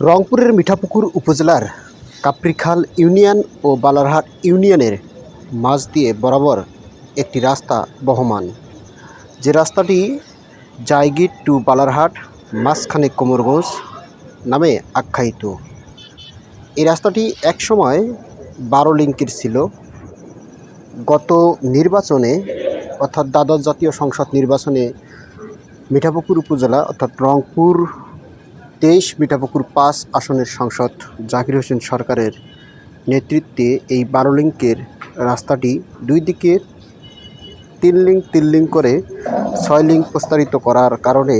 রংপুরের মিঠাপুকুর উপজেলার কাপ্রিখাল ইউনিয়ন ও বালারহাট ইউনিয়নের মাঝ দিয়ে বরাবর একটি রাস্তা বহমান। যে রাস্তাটি জায়গিট টু বালারহাট, মাঝখানে কোমরগঞ্জ নামে আখ্যায়িত। এই রাস্তাটি একসময় বারো লিঙ্কের ছিল। গত নির্বাচনে, অর্থাৎ দ্বাদশ জাতীয় সংসদ নির্বাচনে মিঠাপুকুর উপজেলা, অর্থাৎ রংপুর তেইশ মিঠাপুকুর পাঁচ আসনের সাংসদ জাকির হোসেন সরকারের নেতৃত্বে এই বারো লিঙ্কের রাস্তাটি দুই দিকে তিন লিঙ্ক তিন লিঙ্ক করে ছয় লিঙ্ক প্রস্তারিত করার কারণে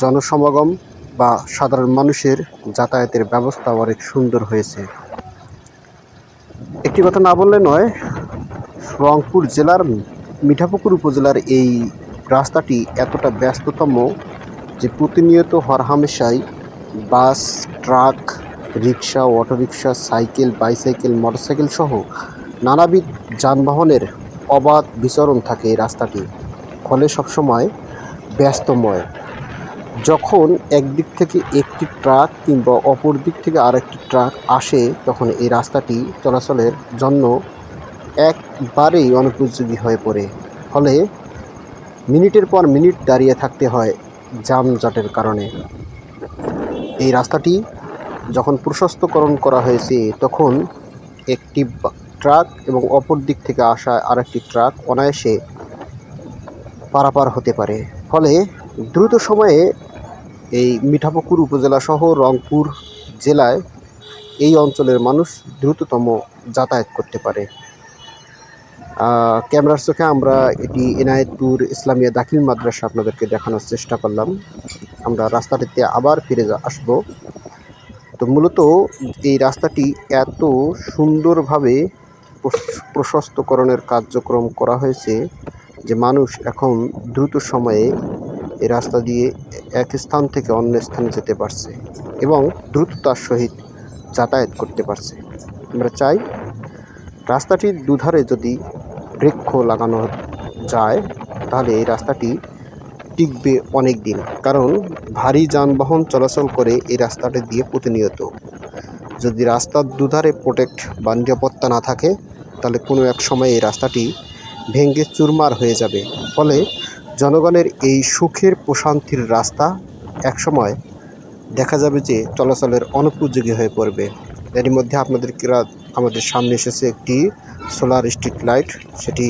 জনসমাগম বা সাধারণ মানুষের যাতায়াতের ব্যবস্থা অনেক সুন্দর হয়েছে। একটি কথা না বললে নয়, রংপুর জেলার মিঠাপুকুর উপজেলার এই রাস্তাটি এতটা ব্যস্ততম যে প্রতিনিয়ত হরহামেশাই bus, truck, rickshaw auto rickshaw cycle, bicycle, motorcycle সহ নানাবিধ যানবাহনের অবাধ বিচরণ থাকে এই রাস্তাটি। ফলে সবসময় ব্যস্তময়। যখন একদিক থেকে একটি ট্রাক কিংবা অপর দিক থেকে আরেকটি ট্রাক আসে, তখন এই রাস্তাটি চলাচলের জন্য একবারেই অনুপযোগী হয়ে পড়ে। ফলে মিনিটের পর মিনিট দাঁড়িয়ে থাকতে হয়। যানজটের কারণে। এই রাস্তাটি যখন প্রশস্তকরণ করা হয়েছে, তখন একটি ট্রাক এবং অপর দিক থেকে আসা আরেকটি ট্রাক অনায়াসে পারাপার হতে পারে। ফলে দ্রুত সময়ে এই মিঠাপুকুর উপজেলা সহ রংপুর জেলায় এই অঞ্চলের মানুষ দ্রুততম যাতায়াত করতে পারে। ক্যামেরার চোখে আমরা এটি এনায়েতপুর ইসলামিয়া দাখিল মাদ্রাসা আপনাদেরকে দেখানোর চেষ্টা করলাম। আমরা রাস্তাটিতে আবার ফিরে আসব। তো মূলত এই রাস্তাটি এত সুন্দরভাবে প্রশ- প্রশস্তকরণের কার্যক্রম করা হয়েছে যে মানুষ এখন দ্রুত সময়ে এই রাস্তা দিয়ে এক স্থান থেকে অন্য স্থানে যেতে পারছে এবং দ্রুততার সহিত যাতায়াত করতে পারছে। আমরা চাই রাস্তাটির দুধারে যদি বৃক্ষ লাগানো যায়, তাহলে এই রাস্তাটি টিকবে অনেক দিন কারণ ভারী যানবাহন চলাচল করে এই রাস্তাটি দিয়ে প্রতিনিয়ত। যদি রাস্তার দুধারে প্রোটেক্ট বা নিরাপত্তা না থাকে, তাহলে কোনো এক সময় এই রাস্তাটি ভেঙে চুরমার হয়ে যাবে। ফলে জনগণের এই সুখের প্রশান্তির রাস্তা একসময় দেখা যাবে যে চলাচলের অনুপযোগী হয়ে পড়বে। এরই মধ্যে আপনাদের আমাদের সামনে এসেছে একটি সোলার স্ট্রিট লাইট। সেটি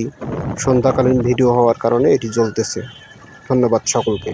সন্ধ্যাকালীন ভিডিও হওয়ার কারণে এটি জ্বলতেছে। ধন্যবাদ সকলকে।